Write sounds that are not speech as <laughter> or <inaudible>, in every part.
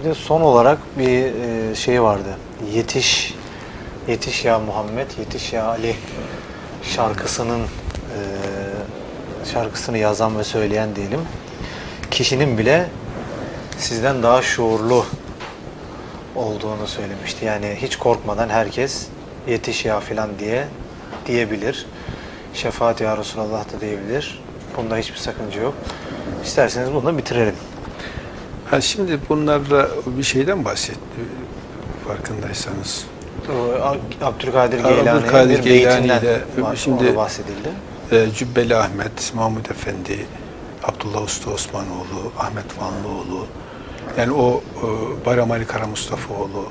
Bir de son olarak bir e, şey vardı. Yetiş, yetiş ya Muhammed, yetiş ya Ali şarkısının e, şarkısını yazan ve söyleyen diyelim. Kişinin bile sizden daha şuurlu olduğunu söylemişti. Yani hiç korkmadan herkes yetiş ya filan diye diyebilir. Şefaat ya Resulallah da diyebilir. Bunda hiçbir sakınca yok. İsterseniz bunu bitirelim. Ha şimdi bunlarla bir şeyden bahsetti farkındaysanız. Abdülkadir Abdülkadir Geylani'nin bir Geylani ile şimdi- bahsedildi. Ee, Cübbeli Ahmet, Mahmud Efendi, Abdullah Usta Osmanoğlu, Ahmet Vanlıoğlu, yani o e, Bayram Ali Kara Mustafaoğlu,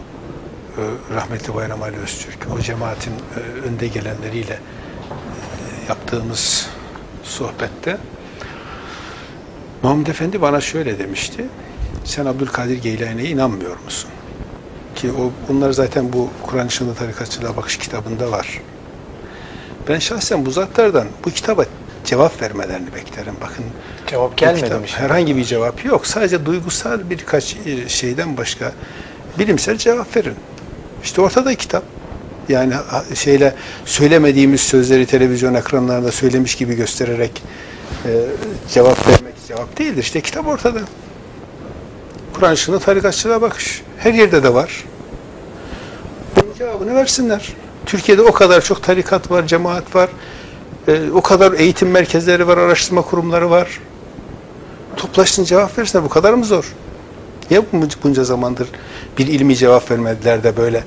e, rahmetli Bayram Ali Öztürk, o cemaatin e, önde gelenleriyle e, yaptığımız sohbette Mahmud Efendi bana şöyle demişti, sen Abdülkadir Geylani'ye inanmıyor musun? Ki o, bunlar zaten bu Kur'an ışığında tarikatçılığa bakış kitabında var. Ben şahsen bu zatlardan bu kitaba cevap vermelerini beklerim. Bakın Cevap gelmedi kitap- mi şimdi? Herhangi bir cevap yok. Sadece duygusal birkaç e, şeyden başka bilimsel cevap verin. İşte ortada kitap. Yani şeyle söylemediğimiz sözleri televizyon ekranlarında söylemiş gibi göstererek e, cevap vermek cevap değildir. İşte kitap ortada. Kur'an ışığında tarikatçılığa bakış. Her yerde de var. Bunun cevabını versinler. Türkiye'de o kadar çok tarikat var, cemaat var. e, o kadar eğitim merkezleri var, araştırma kurumları var. Toplaşsın cevap versinler. Bu kadar mı zor? Niye bu- bunca zamandır bir ilmi cevap vermediler de böyle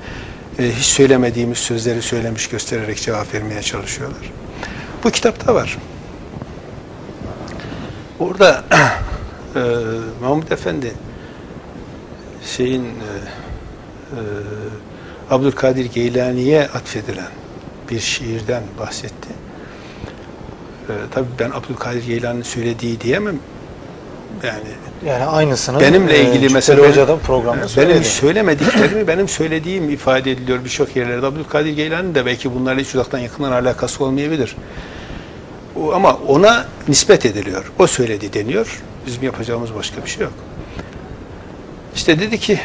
e, hiç söylemediğimiz sözleri söylemiş göstererek cevap vermeye çalışıyorlar. Bu kitapta var. Orada <clears throat> e, Mahmud Efendi şeyin e, e, Abdülkadir Geylani'ye atfedilen bir şiirden bahsetti. E, tabii ben Abdülkadir Geylani'nin söylediği diyemem. Yani Yani aynısını benimle e, ilgili Cübbeli mesela Hoca da programda benim söyledi. söylemediklerimi benim söylediğim ifade ediliyor birçok yerlerde. Abdülkadir Geylani de belki bunlarla hiç uzaktan yakından alakası olmayabilir. O, ama ona nispet ediliyor. O söyledi deniyor. Bizim yapacağımız başka bir şey yok. İşte dedi ki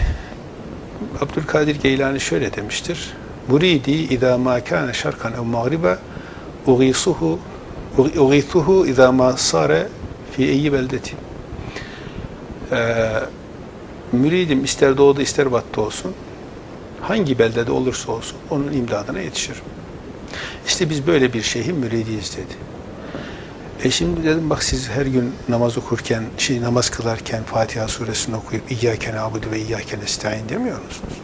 Abdülkadir Geylani şöyle demiştir. Muridi idâ mâ kâne şarkan ev mağriba ugîsuhu ugîsuhu idâ mâ sâre fî eyyi beldeti. Ee, müridim ister doğuda ister batıda olsun hangi beldede olursa olsun onun imdadına yetişirim. İşte biz böyle bir şeyhin müridiyiz dedi. E şimdi dedim bak siz her gün namaz okurken, şey namaz kılarken Fatiha suresini okuyup İyyâke nâbudu ve İyyâke nestaîn demiyor musunuz?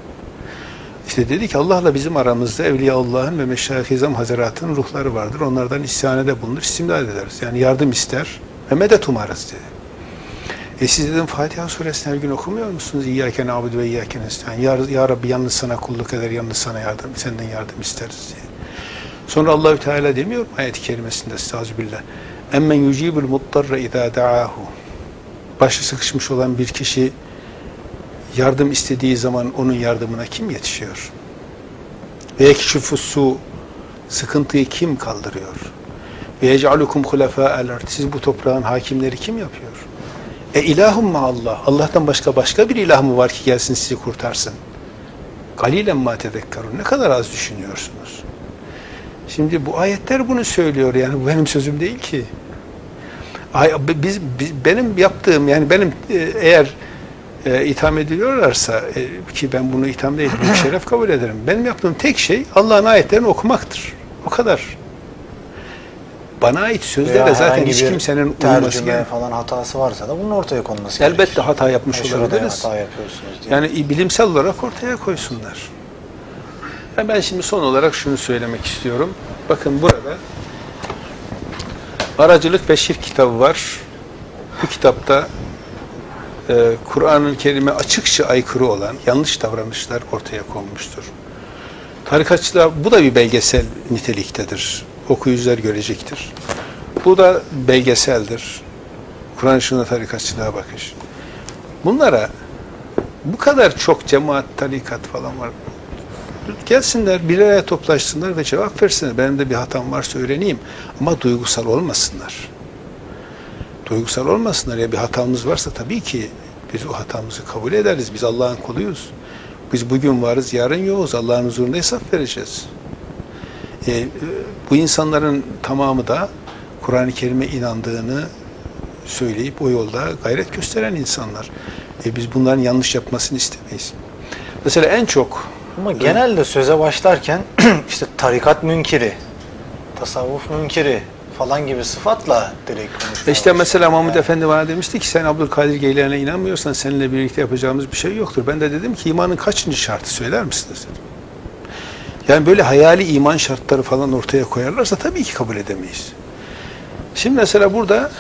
İşte dedi ki Allah'la bizim aramızda Evliya Allah'ın ve Meşayih-i Hazretleri'nin ruhları vardır. Onlardan istihanede bulunur, istimdad ederiz. Yani yardım ister ve medet umarız dedi. E siz dedim Fatiha suresini her gün okumuyor musunuz? İyyâke nâbudu ve İyyâke nestaîn. Ya, ya Rabbi yalnız sana kulluk eder, yalnız sana yardım, senden yardım isteriz diye. Sonra Allahü Teala demiyor mu ayet-i kerimesinde estağfirullah. Emmen yucibul muttarra izâ da'ahu. Başı sıkışmış olan bir kişi yardım istediği zaman onun yardımına kim yetişiyor? Ve yekşifu sıkıntıyı kim kaldırıyor? Ve yec'alukum hulefâ'el ard. Siz bu toprağın hakimleri kim yapıyor? E ilahum ma Allah. Allah'tan başka başka bir ilah mı var ki gelsin sizi kurtarsın? Galilen ma tezekkarun. Ne kadar az düşünüyorsunuz. Şimdi bu ayetler bunu söylüyor yani bu benim sözüm değil ki. Ay, biz, biz benim yaptığım yani benim e, eğer e, itham ediliyorlarsa e, ki ben bunu itham değil <clears throat> büyük şeref kabul ederim. Benim yaptığım tek şey Allah'ın ayetlerini okumaktır. O kadar. Bana ait sözlere zaten hiç kimsenin uyması gerekmiyor. falan hatası varsa da bunun ortaya konması Elbette gerekir. hata yapmış Yani olabiliriz. hata yapıyorsunuz diye. Yani bilimsel olarak ortaya koysunlar. Ya ben şimdi son olarak şunu söylemek istiyorum. Bakın burada Aracılık ve Şirk kitabı var. Bu kitapta e, Kur'an-ı Kerim'e açıkça aykırı olan yanlış davranışlar ortaya konmuştur. Tarikatçılar bu da bir belgesel niteliktedir. Okuyucular görecektir. Bu da belgeseldir. Kur'an ışığında tarikatçılığa bakış. Bunlara bu kadar çok cemaat, tarikat falan var. Gelsinler, bir araya toplaşsınlar ve cevap versinler. Benim de bir hatam varsa öğreneyim. Ama duygusal olmasınlar. Duygusal olmasınlar. Ya bir hatamız varsa tabii ki Biz o hatamızı kabul ederiz. Biz Allah'ın kuluyuz. Biz bugün varız, yarın yokuz. Allah'ın huzurunda hesap vereceğiz. E, bu insanların tamamı da Kur'an-ı Kerim'e inandığını söyleyip o yolda gayret gösteren insanlar. E, biz bunların yanlış yapmasını istemeyiz. Mesela en çok Ama genelde söze başlarken <clears throat> işte tarikat münkiri, tasavvuf münkiri falan gibi sıfatla direkt konuşmaya İşte mesela. Mahmud Yani Efendi bana demişti ki sen Abdülkadir Geylani'ne inanmıyorsan seninle birlikte yapacağımız bir şey yoktur. Ben de dedim ki imanın kaçıncı şartı söyler misiniz dedim. Yani böyle hayali iman şartları falan ortaya koyarlarsa tabii ki kabul edemeyiz. Şimdi mesela burada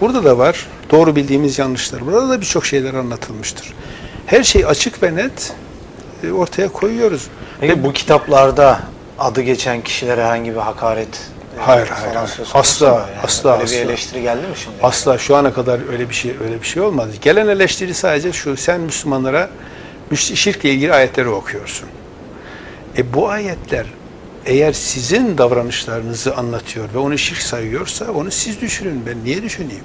burada da var doğru bildiğimiz yanlışlar. Burada da birçok şeyler anlatılmıştır. Her şey açık ve net ortaya koyuyoruz. Peki bu kitaplarda adı geçen kişilere herhangi bir hakaret e, Hayır, hayır, Asla? Yani asla, Öyle asla. bir eleştiri geldi mi şimdi? Asla şu ana kadar öyle bir şey öyle bir şey olmadı. Gelen eleştiri sadece şu sen Müslümanlara şirkle ilgili ayetleri okuyorsun. E bu ayetler eğer sizin davranışlarınızı anlatıyor ve onu şirk sayıyorsa onu siz düşünün. Ben niye düşüneyim?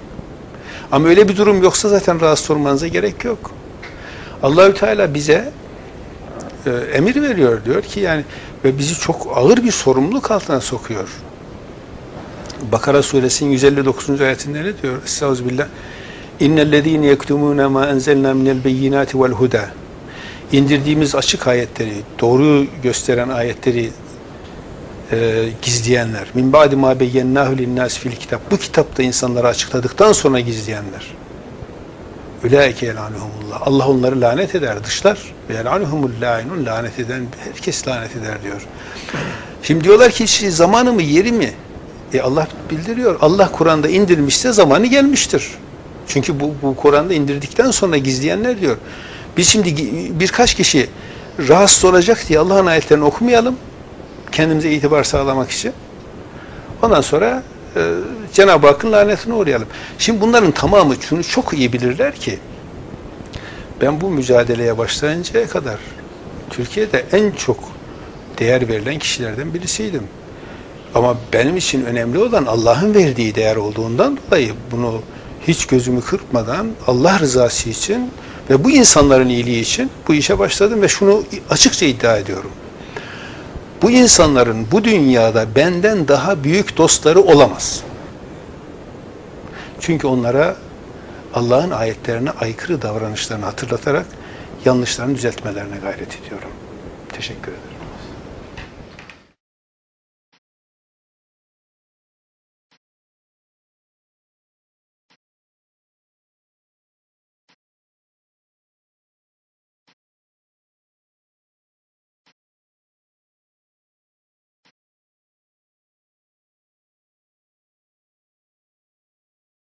Ama öyle bir durum yoksa zaten rahatsız olmanıza gerek yok. Allahü Teala bize e, emir veriyor diyor ki yani ve bizi çok ağır bir sorumluluk altına sokuyor. Bakara suresinin 159. ayetinde ne diyor? Estağfirullah. İnnellezîne yektumûne mâ enzelnâ minel beyinâti vel hudâ. İndirdiğimiz açık ayetleri, doğruyu gösteren ayetleri e, gizleyenler. Min ba'di mâ beyyennâhu linnâs fil kitap. Bu kitapta insanlara açıkladıktan sonra gizleyenler. Ulaike yelânuhumullah. Allah onları lanet eder, dışlar. Ve yelânuhumul lâinun. Lanet eden herkes lanet eder diyor. Şimdi diyorlar ki işte zamanı mı, yeri mi? E Allah bildiriyor. Allah Kur'an'da indirmişse zamanı gelmiştir. Çünkü bu, bu Kur'an'da indirdikten sonra gizleyenler diyor. Biz şimdi birkaç kişi rahatsız olacak diye Allah'ın ayetlerini okumayalım. Kendimize itibar sağlamak için. Ondan sonra e, Cenab-ı Hakk'ın lanetine uğrayalım. Şimdi bunların tamamı şunu çok iyi bilirler ki ben bu mücadeleye başlayıncaya kadar Türkiye'de en çok değer verilen kişilerden birisiydim. Ama benim için önemli olan Allah'ın verdiği değer olduğundan dolayı bunu hiç gözümü kırpmadan Allah rızası için ve bu insanların iyiliği için bu işe başladım ve şunu açıkça iddia ediyorum. Bu insanların bu dünyada benden daha büyük dostları olamaz. Çünkü onlara Allah'ın ayetlerine aykırı davranışlarını hatırlatarak yanlışlarını düzeltmelerine gayret ediyorum. Teşekkür ederim.